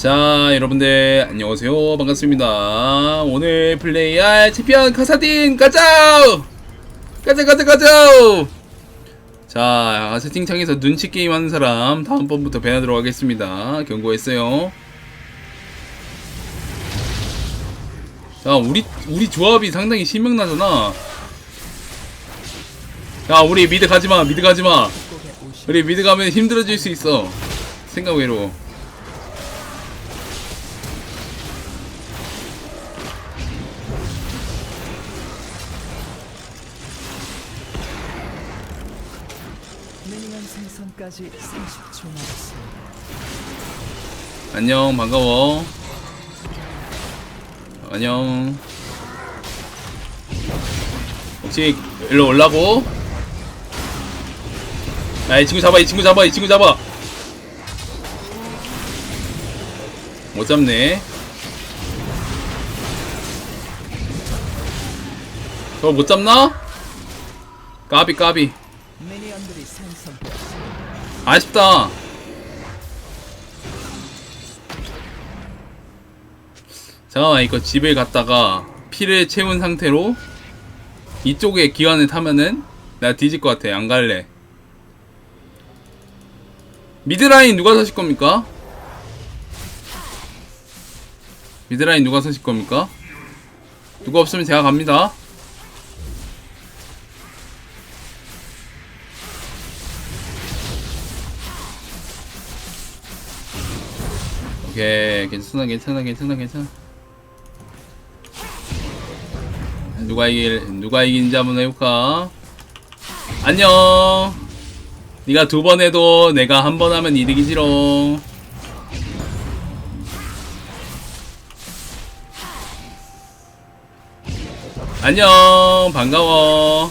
자 여러분들 안녕하세요. 반갑습니다. 오늘 플레이할 챔피언 카사딘 가자 가자 가자 가자 자 세팅창에서 눈치 게임 하는 사람 다음번부터 배나도록 하겠습니다. 경고했어요. 자 우리 우리 조합이 상당히 신명나잖아. 야 우리 미드 가지마 미드 가지마. 우리 미드 가면 힘들어질 수 있어. 생각 외로 생성까지 30초 남았습니다. 안녕 반가워. 안녕. 혹시 일로 올라고? 야이 친구 잡아 이 친구 잡아 이 친구 잡아. 못 잡네. 저거 못 잡나? 까비 까비 아쉽다. 잠깐만 이거 집에 갔다가 피를 채운 상태로 이쪽에 기관을 타면은 내가 뒤질 것 같아. 안 갈래. 미드라인 누가 서실 겁니까? 미드라인 누가 서실 겁니까? 누가 없으면 제가 갑니다. 오케이 괜찮아 괜찮아 괜찮아 괜찮아. 누가 이길 누가 이긴지 한번 해볼까? 안녕. 네가 두 번 해도 내가 한 번 하면 이득이 지롱 안녕. 반가워.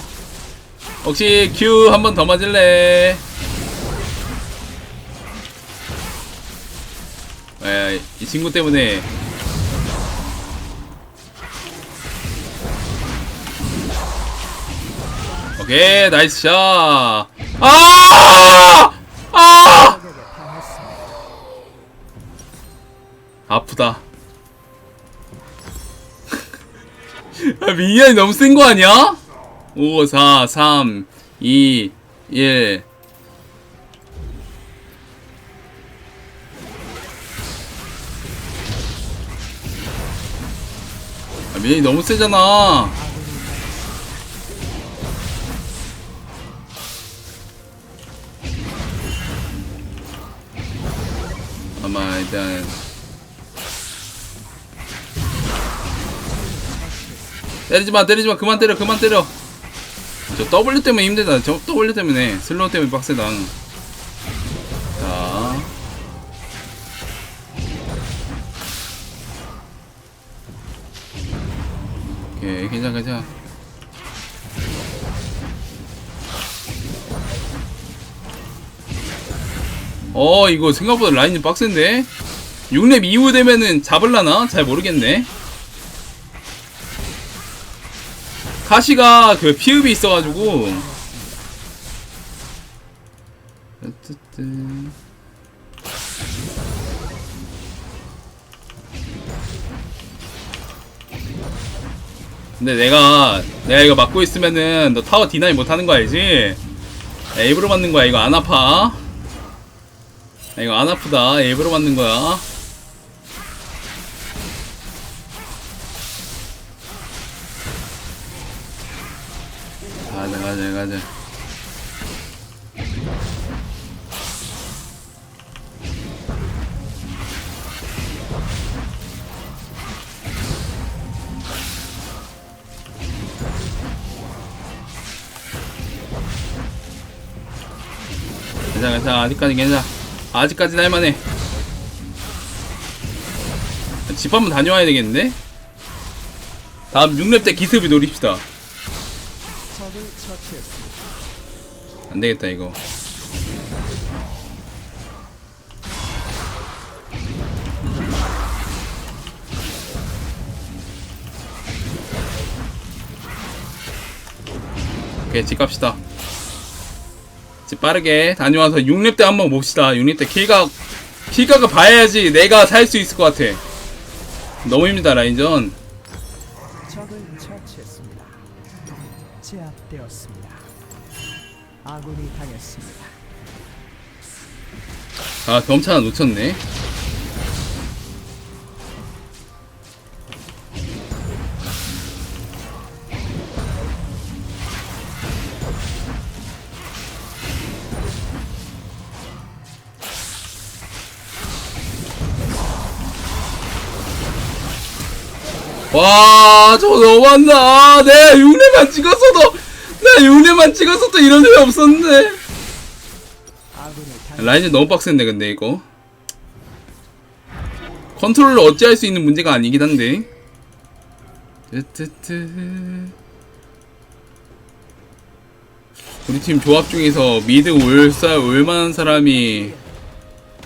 혹시 큐 한 번 더 맞을래 에, 이 친구 때문에 오케이 나이스 샷 아! 아! 아프다 아, 미니언이 너무 센 거 아니야? 5 4 3 2 1 아, 미니언이 너무 세잖아. 아마 일단 때리지마 때리지마. 그만 때려 그만 때려. 저 W 때문에 힘들다. 저 W 때문에. 슬로우 때문에 빡세다 괜찮아 괜찮아 어 이거 생각보다 라인이 빡센데? 6렙 이후 되면은 잡을라나? 잘 모르겠네. 가시가 그 피읍이 있어가지고. 어쨌든 근데 내가 내가 이거 막고 있으면은 너 타워 디나이 못하는 거 알지? 야, 일부러 맞는 거야. 이거 안 아파? 야, 이거 안 아프다. 일부러 맞는 거야. 가자 가자 가자 괜찮아 아직까지 괜찮아 아직까지는 할만해 집 한번 다녀와야 되겠는데? 다음 6렙 때 기습을 노립시다 적을 처치했습니다. 안 되겠다 이거. 오케이 집 갑시다. 집 빠르게 다녀와서 6렙 때 한번 봅시다. 6렙 때 킬각 킬각을 봐야지 내가 살 수 있을 것 같아 너무 힘들다 라인전 적을 처치했습니다. 제압되었습니다. 아군이 당했습니다. 아 하나 놓쳤네 와, 저 너무한다. 내가 6렙만 찍었어도, 내가 6렙만 찍었어도 이런 일이 없었는데. 라인이 너무 빡센데 근데 이거 컨트롤을 어찌할 수 있는 문제가 아니긴 한데 뜨뜨뜨. 우리 팀 조합 중에서 미드 올사 올만한 사람이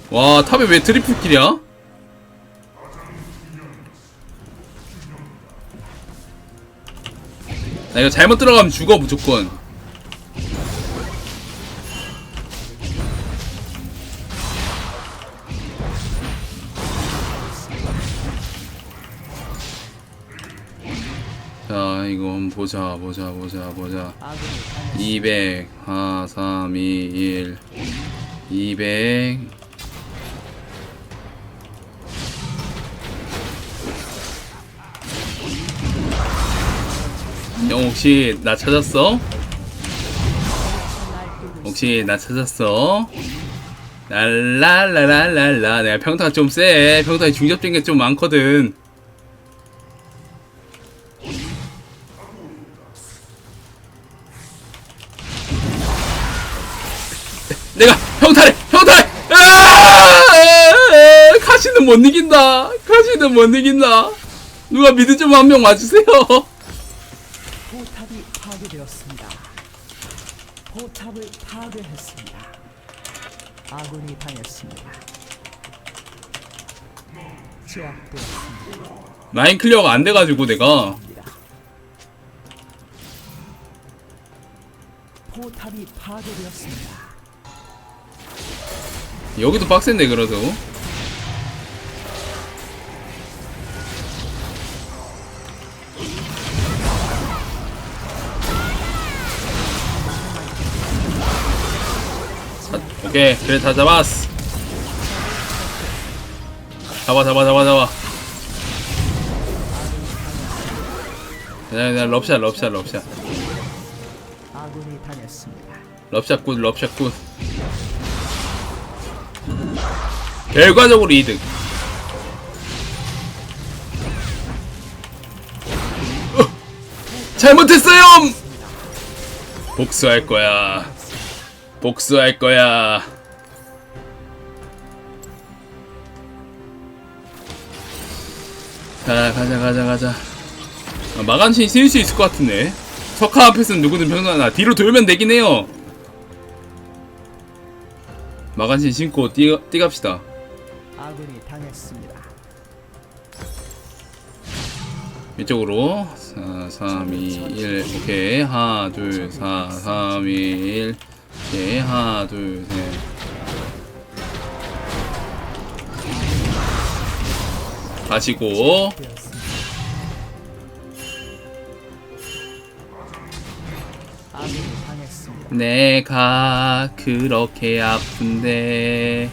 와 탑에 왜 트리플 킬이야? 나 이거 잘못 들어가면 죽어 무조건 자 이거 보자 보자 보자 보자 아군이 당했습니다. 200 4 3 2 1 200 형 혹시 나 찾았어? 혹시 나 찾았어? 랄랄랄랄랄라 내가 평타가 좀 세. 평타에 중접된 게 좀 많거든. 내가 평타를 평타를 아! 가시는 못 이긴다. 가시는 못 이긴다. 누가 미드 좀한명 와주세요. 포탑이 파괴되었습니다. 포탑을 파괴했습니다. 아군이 당했습니다. 제압되었습니다. 라인 클리어가 안 돼가지고 내가 포탑이 파괴되었습니다. 여기도 빡센데 그래도 오케이 그래 다 잡았어. 잡아 잡아 잡아 잡아. 그냥 그냥 럽샷 럽샷 럽샷. 아군이 당했습니다. 럽샷 굿 럽샷 굿. 결과적으로 이득. 어! 잘못했어요! 복수할 거야 복수할 거야. 자 가자 가자 가자. 아, 마간신 쓸수 있을 것 같은데. 석화 앞에서는 누구든 평소나. 뒤로 돌면 되긴 해요. 마간신 신고 뛰, 뛰갑시다. 아군이 당했습니다. 이쪽으로. 4, 3, 2, 1 오케이. 하나 둘 4, 3, 2, 1 오케이 하나 둘셋. 가시고. 내가 그렇게 아픈데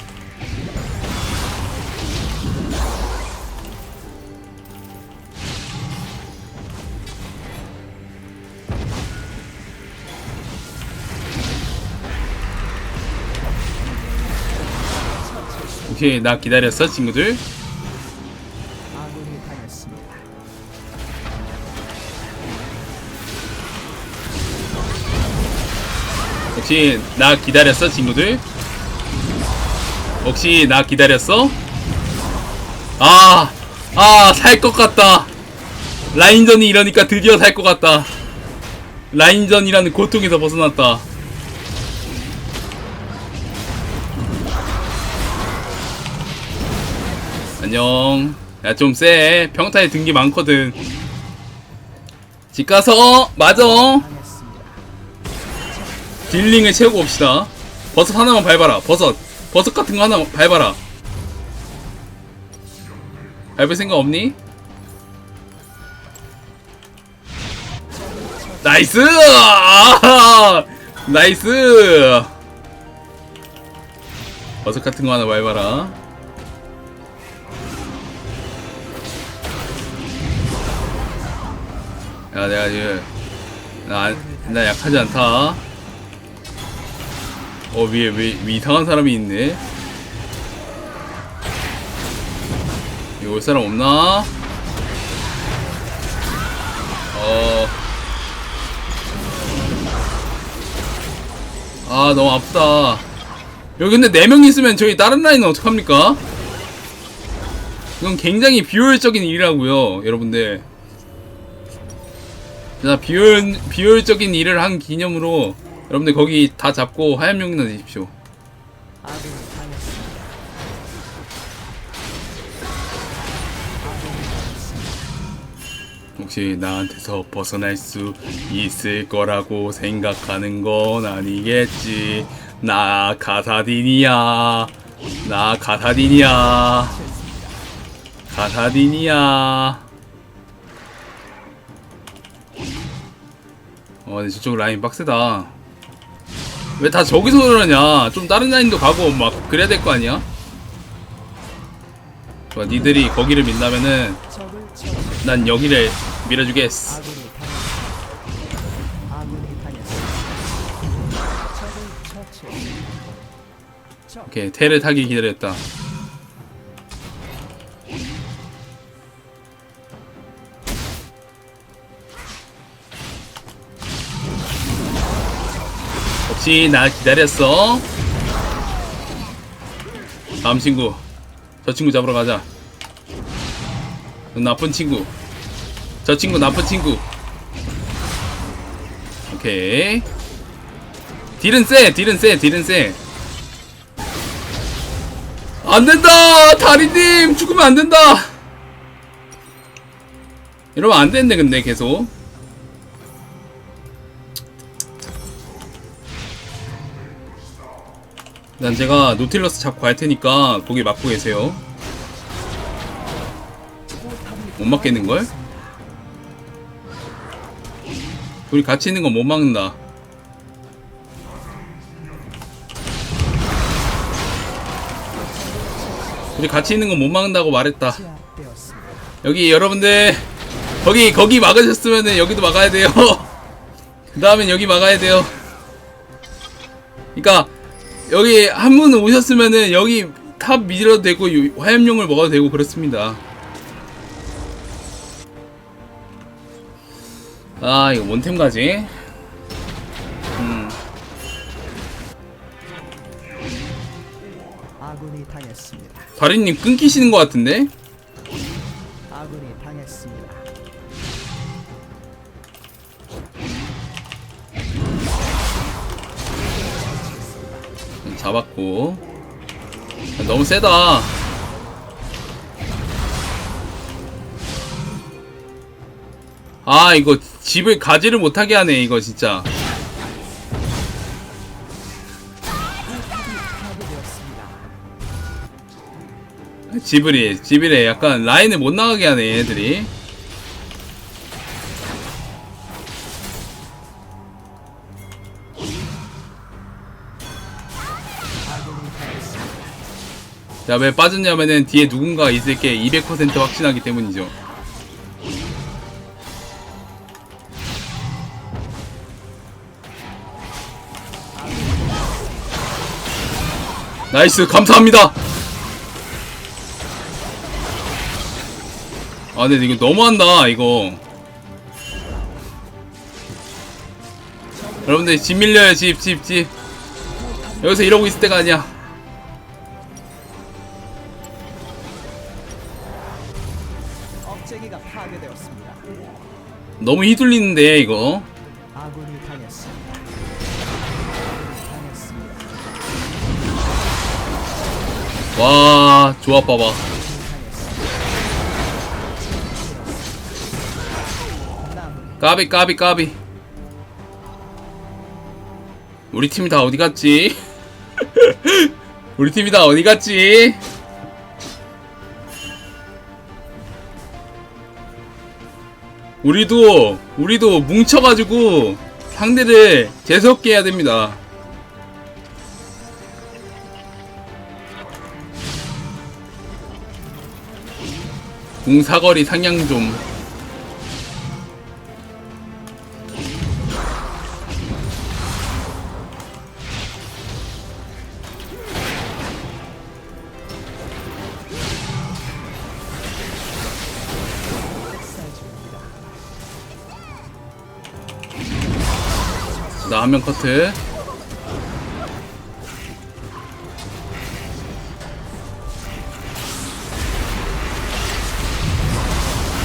오케이 나 기다렸어 친구들. 혹시 나 기다렸어 친구들? 혹시 나 기다렸어? 아, 아, 살 것 같다. 라인전이 이러니까 드디어 살 것 같다. 라인전이라는 고통에서 벗어났다. 안녕. 야, 좀 쎄. 평타에 든게 많거든. 집 가서. 당했습니다. 딜링을 채우고 옵시다. 버섯 하나만 밟아라. 버섯. 버섯 같은 거 하나 밟아라. 밟을 생각 없니? 나이스! 아, 나이스! 버섯 같은 거 하나 밟아라. 야, 내가 지금, 나, 안- 나 약하지 않다. 어, 위에, 위, 위 이상한 사람이 있네. 이거 올 사람 없나? 어. 아, 너무 아프다. 여기 근데 4명 있으면 저희 다른 라인은 어떡합니까? 이건 굉장히 비효율적인 일이라고요, 여러분들. 자, 비효율, 비효율적인 일을 한 기념으로 여러분들 거기 다 잡고 화염용이나 내십시오. 아군이 당했습니다. 혹시 나한테서 벗어날 수 있을 거라고 생각하는 건 아니겠지. 나 가사딘이야. 나 가사딘이야. 가사딘이야. 어, 근데 저쪽 라인 빡세다. 왜 다 저기서 그러냐? 좀 다른 라인도 가고 막 그래야 될 거 아니야? 좋아, 니들이 거기를 민다면은. 난 여기를 밀어주겠어. 오케이 테를 타기 기다렸다. 혹시 나 기다렸어? 다음 친구 저 친구 잡으러 가자. 너 나쁜 친구. 저 친구 나쁜 친구. 오케이. 딜은 세, 딜은 세, 딜은 세. 안 된다! 다리님! 죽으면 안 된다! 이러면 안 되는데, 근데, 계속. 난 제가 노틸러스 잡고 갈 테니까 거기 막고 계세요. 못 막겠는걸? 둘이 같이 있는 건 못 막는다. 우리 같이 있는 건 못 막는다고 말했다. 여기 여러분들 거기 거기 막으셨으면은 여기도 막아야 돼요. 그 다음엔 여기 막아야 돼요. 그러니까 여기 한 분 오셨으면은 여기 탑 밀어도 되고 요- 화염용을 먹어도 되고 그렇습니다. 아 이거 원템 가지? 음. 다리님 끊기시는 것 같은데? 잡았고. 너무 세다. 아 이거 집을 가지를 못하게 하네 이거 진짜. 지브리 지브리 약간 라인을 못 나가게 하네 얘들이 자 왜 빠졌냐면은 뒤에 누군가 있을 게 200% 확신하기 때문이죠. 나이스 감사합니다! 아 근데 이거 너무한다 이거. 여러분들 집 밀려요 집 집 집. 여기서 이러고 있을 때가 아니야 너무 휘둘리는데 이거 아군이 당했습니다. 당했습니다. 와 조합 봐봐 까비 까비 까비 우리 팀이 다 어디 갔지? 우리 팀이 다 어디 갔지? 우리도 우리도 뭉쳐가지고 상대를 재수없게 해야 됩니다. 궁사거리 상향 좀. 나한명 커트.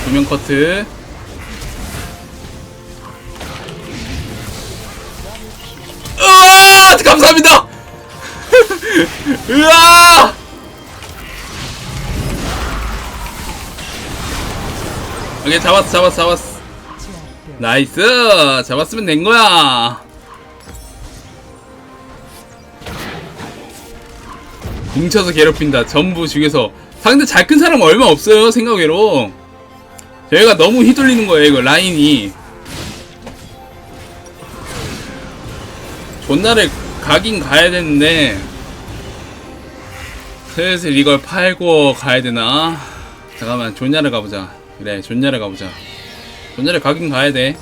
두 명 커트. 으아! 감사합니다! 으아! 오케이, 잡았어, 잡았어, 잡았어. 나이스! 잡았으면 된 거야! 뭉쳐서 괴롭힌다. 전부 중에서. 상대 잘 큰 사람 얼마 없어요, 생각외로. 저희가 너무 휘둘리는 거예요, 이거, 라인이. 존나를 가긴 가야 되는데. 슬슬 이걸 팔고 가야 되나? 잠깐만, 존냐를 가보자. 그래, 존냐를 가보자. 존냐를 가긴 가야 돼.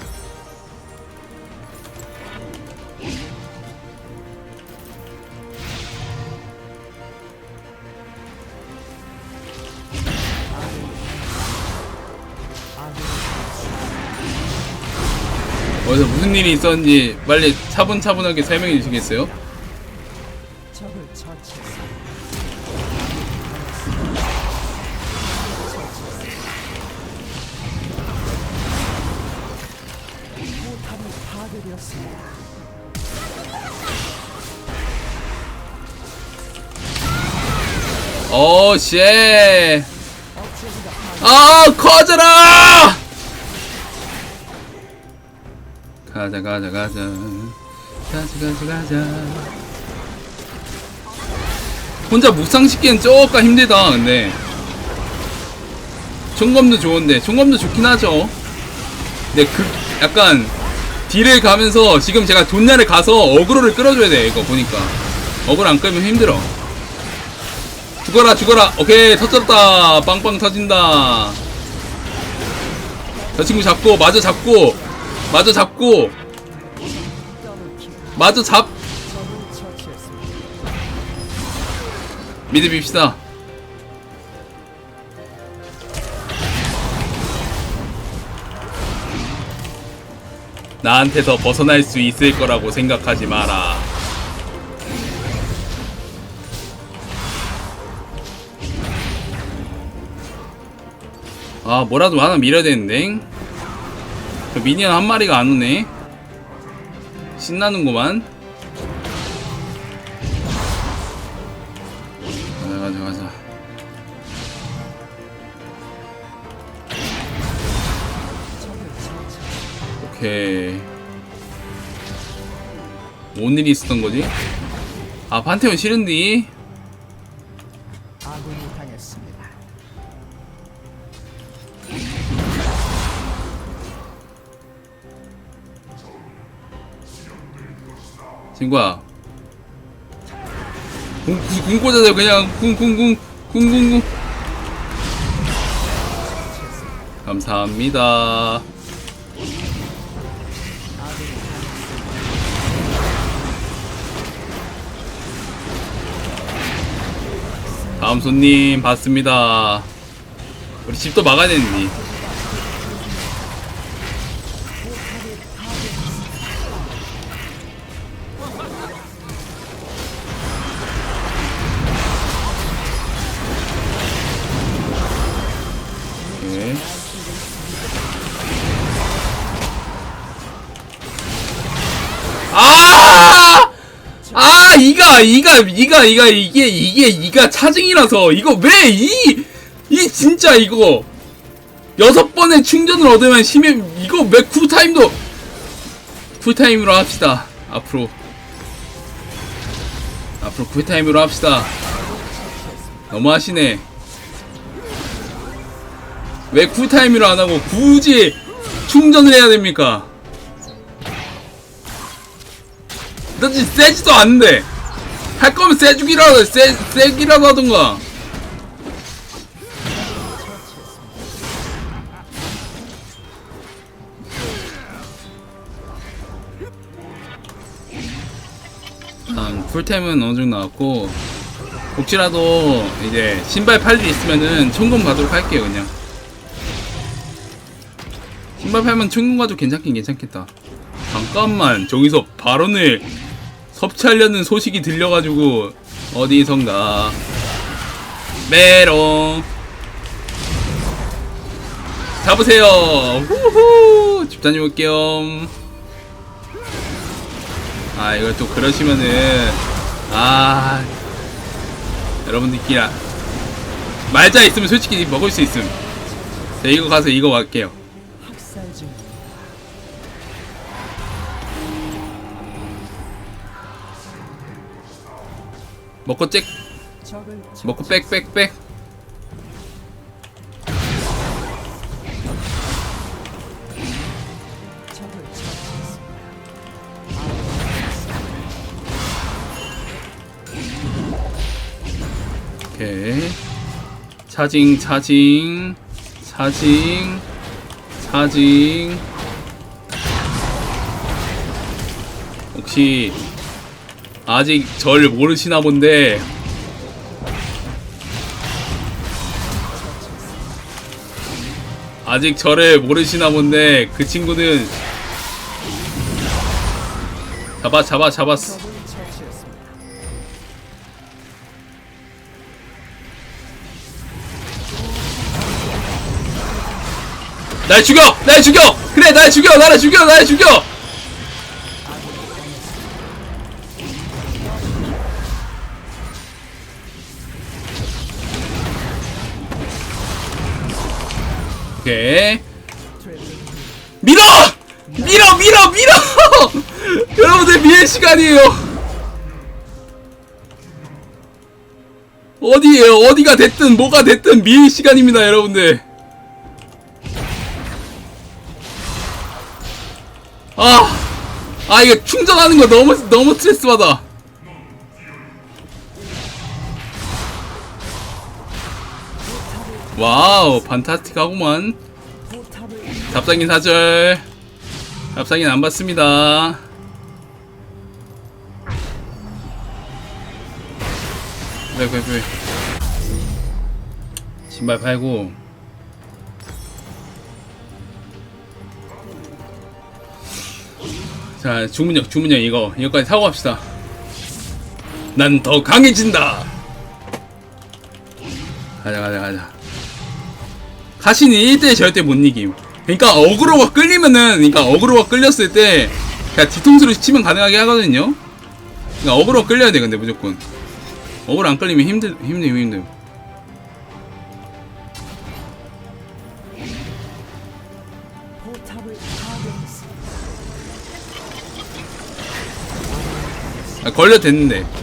무슨 일이 있었는지 빨리 차분차분하게 설명해 주시겠어요? 어, 씨. 아, 커져라! 가자, 가자, 가자. 가자, 가자, 가자. 혼자 묵상시키는 조금 힘들다, 근데. 총검도 좋은데, 총검도 좋긴 하죠. 근데 그, 약간, 딜을 가면서 지금 제가 돈냐를 가서 어그로를 끌어줘야 돼, 이거 보니까. 어그로 안 끌면 힘들어. 죽어라 죽어라 오케이 터졌다 빵빵 터진다 저 친구 잡고 마저 잡고 마저 잡고. 마저 잡. 미드 빕시다 나한테서 벗어날 수 있을 거라고 생각하지 마라 아 뭐라도 하나 밀어야 되는데 저 미니언 한 마리가 안 오네 신나는구만 가자 가자 가자. 오케이 뭔 일이 있었던 거지? 아 판테온 싫은디? 친구야 궁, 궁, 궁 꽂아줘 그냥 궁궁궁 궁궁궁 감사합니다. 다음 손님 봤습니다. 우리 집도 막아야 되는 이가, 이가, 이가, 이게, 이게, 이가 차징이라서, 이거 왜, 이, 이, 진짜 이거, 여섯 번의 충전을 얻으면 심해, 이거 왜 쿨타임도, 쿨타임으로 합시다. 앞으로. 앞으로 쿨타임으로 합시다. 너무 하시네. 왜 쿨타임으로 안 하고, 굳이, 충전을 해야 됩니까? 나 지금 세지도 않는데 할 거면 세주기라도 세 세기라도 하던가. 일단 풀템은 어느 정도 나왔고 혹시라도 이제 신발 팔 일 있으면은 총금 가도록 할게요 그냥. 신발 팔면 총금 가도 괜찮긴 괜찮겠다. 잠깐만 저기서 발언을 섭취하려는 소식이 들려가지고 어디선가. 메롱. 잡으세요. 후후. 집단님 올게요. 아 이걸 또 그러시면은 아. 여러분들끼리 아- 말자 있으면 솔직히 먹을 수 있음. 자 이거 가서 이거 갈게요 먹고 잭 적을 먹고 처치했습니다. 오케이. 차징 차징. 차징. 차징. 혹시 아직 절 모르시나 본데 아직 저를 모르시나 본데 그 친구는 잡아 잡아 잡았어. 날 죽여! 날 죽여! 그래 날 죽여! 나를 죽여! 날 죽여! 밀어! 밀어 밀어 밀어! 여러분들 미의 시간이에요 어디에요 어디가 됐든 뭐가 됐든 미의 시간입니다 여러분들 아, 아 이거 충전하는 거 너무 너무 스트레스 받아. 와우, 판타스틱하구만. 답상인 사절. 답상인 안 받습니다. 왜, 왜, 왜. 신발 팔고. 자, 주문력, 주문력 이거. 이거까지 사고 갑시다. 난 더 강해진다! 가자, 가자, 가자. 가신이 1대 절대 못 이김. 그러니까 어그로가 끌리면은, 그러니까 어그로가 끌렸을 때, 그냥 뒤통수로 치면 가능하게 하거든요? 그러니까 어그로가 끌려야 돼, 근데 무조건. 어그로 안 끌리면 힘들, 힘들, 힘들. 아, 걸려 됐는데.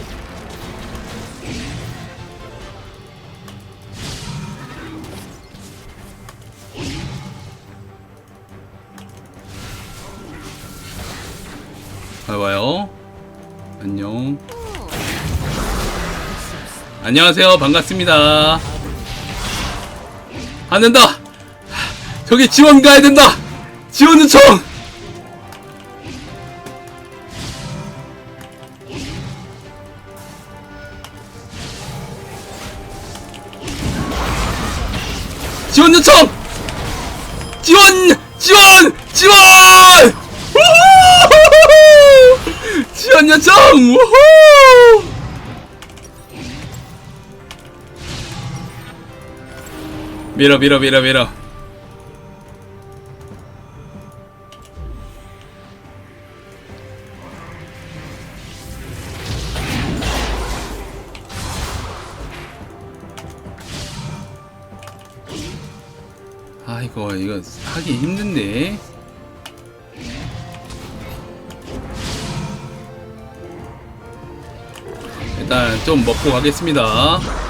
안녕하세요. 반갑습니다. 안 된다. 저기 지원 가야 된다. 지원 요청. 밀어 밀어 밀어 밀어. 아 이거 이거 하기 힘든데. 일단 좀 먹고 가겠습니다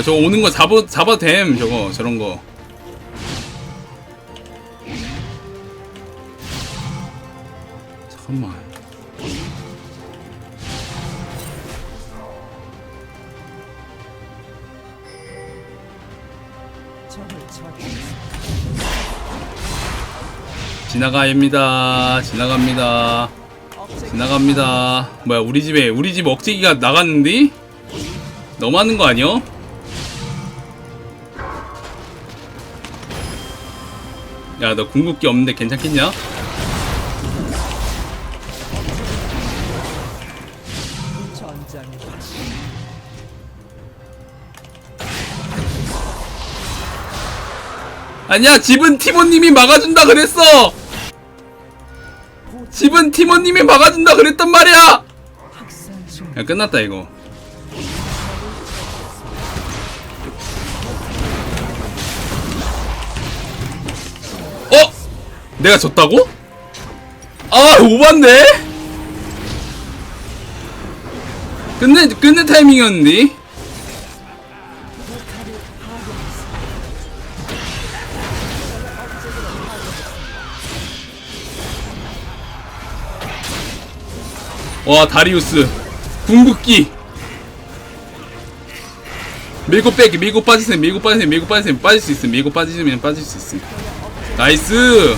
뭐야 저거 오는 거 잡아 잡아도 됨 저거 저런 거. 잠깐만. 지나가입니다. 지나갑니다. 지나갑니다. 뭐야 우리 집에 우리 집 억제기가 나갔는데? 너무하는 거 아니야? 야 너 궁극기 없는데 괜찮겠냐? 아니야 집은 티모님이 막아준다 그랬어 집은 티모님이 막아준다 그랬단 말이야. 야 끝났다 이거 내가 졌다고? 아 오반데? 끝내 끝내 타이밍이었는데? 와 다리우스. 궁극기. 밀고 빼기 밀고 빠지세요 밀고 빠지세요 밀고 빠지세요. 빠질 수 있음 밀고 빠지시면 빠질 수 있음 나이스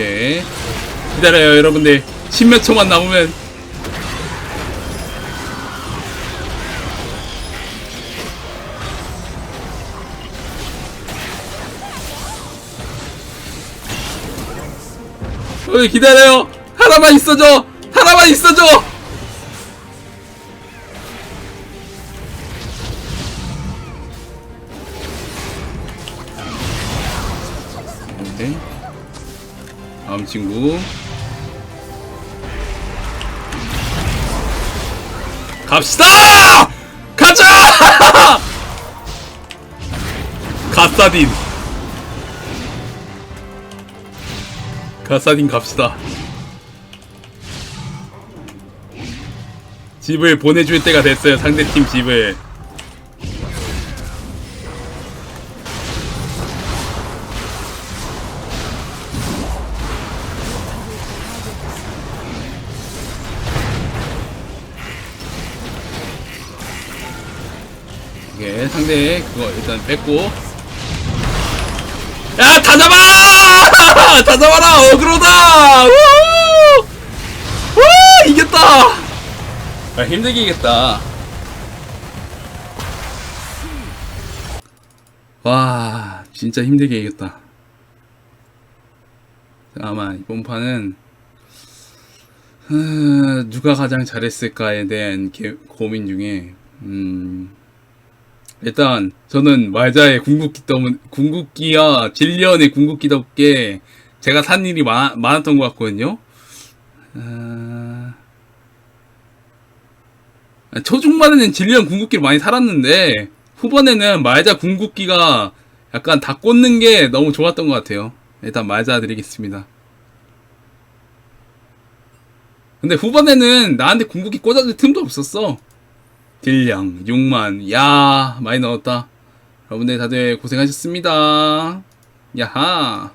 오케이. 기다려요 여러분들. 10몇 초만 남으면. 어이 기다려요. 하나만 있어줘. 하나만 있어줘. 오케이 다음 친구 갑시다 가자 가사딘 가사딘 갑시다. 집을 보내줄 때가 됐어요. 상대팀 집을. 그거 일단 뺐고 야, 다 잡아! 다 잡아라! 어그로다! 우! 우! 이겼다! 아, 힘들게 이겼다. 와, 진짜 힘들게 이겼다. 아마 이번 판은 어, 누가 가장 잘했을까에 대한 개- 고민 중에 음, 일단 저는 말자의 궁극기 때문 궁극기와 질리언의 궁극기답게 제가 산 일이 많, 많았던 것 같거든요. 아... 초중반에는 질리언 궁극기를 많이 살았는데 후반에는 말자 궁극기가 약간 다 꽂는 게 너무 좋았던 것 같아요. 일단 말자 드리겠습니다. 근데 후반에는 나한테 궁극기 꽂아줄 틈도 없었어. 딜량 6만. 야 많이 넣었다. 여러분들 다들 고생하셨습니다. 야하